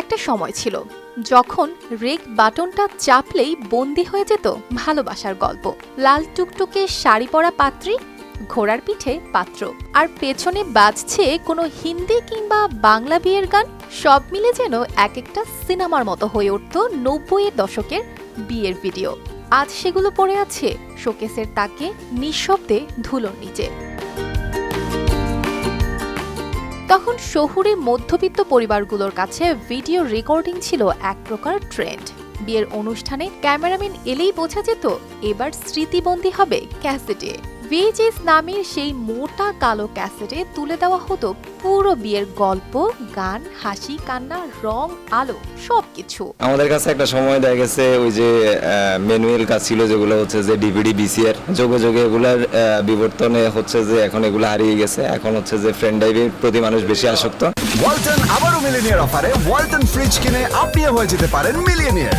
একটা সময় ছিল যখন রেক বাটনটা চাপলেই বন্দি হয়ে যেত ভালোবাসার গল্প। লাল টুকটুকে শাড়ি পরা পাত্রী, ঘোড়ার পিঠে পাত্র। আর পেছনে বাজছে কোনো হিন্দি কিংবা বাংলা বিয়ের গান, সব মিলে যেন এক একটা সিনেমার মতো হয়ে উঠত নব্বইয়ের দশকের বিয়ের ভিডিও। আজ সেগুলো পড়ে আছে শোকেসের তাকে নিঃশব্দে ধুলোর নিচে। তখন শহুরে মধ্যবিত্ত পরিবারগুলোর কাছে ভিডিও রেকর্ডিং ছিল এক প্রকার ট্রেন্ড। বিয়ের অনুষ্ঠানে ক্যামেরাম্যান এলেই বোঝা যেত, এবার স্মৃতিবন্দী হবে ক্যাসেটে। ভিজিএস নামের সেই মোটা কালো ক্যাসেটে তুলে দেওয়া হতো পুরো বিয়ের গল্প গান হাসি কান্না রং আলো সবকিছু। আমাদের কাছে একটা সময় দেখা গেছে ওই যে ম্যানুয়াল কাজ ছিল যেগুলো হচ্ছে যে ডিভিডি বিসিআর যোগে যোগে এগুলার বিবর্তনে হচ্ছে যে এখন এগুলো হারিয়ে গেছে এখন হচ্ছে যে ফ্রেন্ড ড্রাইভের প্রতি মানুষ বেশি আসক্ত। ওয়ালটন আবারও মিলিনিয়ার অফারে ওয়ালটন ফ্রিজ কিনে আপনিও হয়ে যেতে পারেন মিলিয়নিয়ার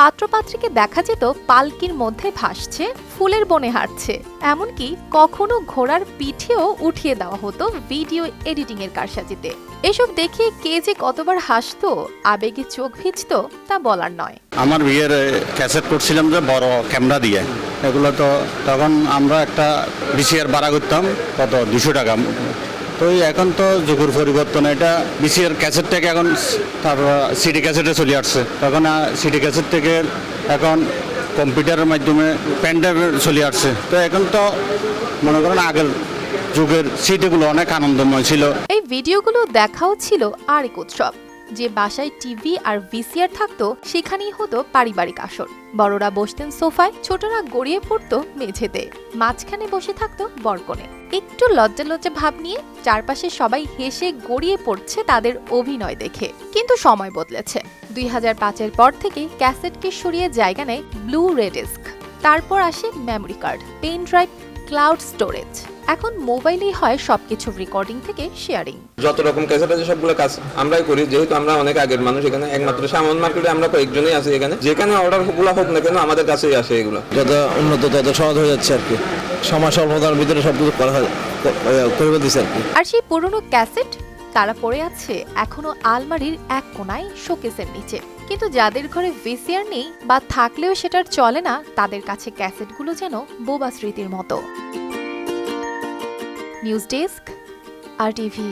পাত্রপাত্রীকে দেখা যেত পালকির মধ্যে ভাসছে, ফুলের বনে হাঁটছে। এমনকি কখনো ঘোড়ার পিঠেও উঠিয়ে দেওয়া হতো ভিডিও এডিটিং এর কারসাজিতে। এসব দেখে কে যে কতবার হাসতো, আবেগে চোখ ভিজতো, তা বলার নয়। আমার বিয়ের ক্যাসেট করছিলাম যে বড় ক্যামেরা দিয়ে। এগুলো তো তখন আমরা একটা বিসিআর ভাড়া করতাম, কত? দুশো টাকা তো এখন তো যুগের পরিবর্তন, এটা বিসিআর ক্যাসেট থেকে এখন তারপর সিডি ক্যাসেটে চলে আসছে। তখন সিডি ক্যাসেট থেকে এখন কম্পিউটারের মাধ্যমে প্যান্ডেল চলে আসছে। তো এখন তো, মনে করেন আগের যুগের সিডিগুলো অনেক আনন্দময় ছিল। এই ভিডিওগুলো দেখাও ছিল আরেক উৎসব। যে বাসায় টিভি আর ভিসিআর থাকতো, সেখানেই হতো পারিবারিক আসর। বড়রা বসতেন সোফায়, ছোটরা গড়িয়ে পড়তো মেঝেতে। মাঝখানে বসে থাকতো বরকনে। একটু লজ্জা লজ্জা ভাব নিয়ে চারপাশে সবাই হেসে গড়িয়ে পড়ছে তাদের অভিনয় দেখে। কিন্তু সময় বদলেছে। দুই হাজার পাঁচের পর থেকে ক্যাসেটকে সরিয়ে জায়গা নেয় ব্লু রেডিস্ক তারপর আসে memory card, pen drive cloud storage. এখন মোবাইলেই হয় সবকিছু রেকর্ডিং থেকে শেয়ারিং যত রকম ক্যাসেট আছে সবগুলো কাজ আমরাই করি যেহেতু আমরা অনেক আগের মানুষ এখানে একমাত্র সামন মার্কেটে আমরা কয়েকজনই আছি এখানে। যেখানে অর্ডারগুলো হোক না কেন আমাদের কাছেই আসে এগুলো। যত উন্নত তত সহজ হয়ে যাচ্ছে আর কি। সময় স্বল্পতার ভিতরে সবকিছু করা হয়- করে দিচ্ছে আর কি। আর সেই পুরনো ক্যাসেট তারা পড়ে আছে এখনও আলমারির এক কোনায় শোকেসের নিচে। কিন্তু যাদের ঘরে ভিসিআর নেই বা থাকলেও সেটার চলে না, তাদের কাছে ক্যাসেটগুলো যেন বোবা স্মৃতির মতো। News desk, R TV.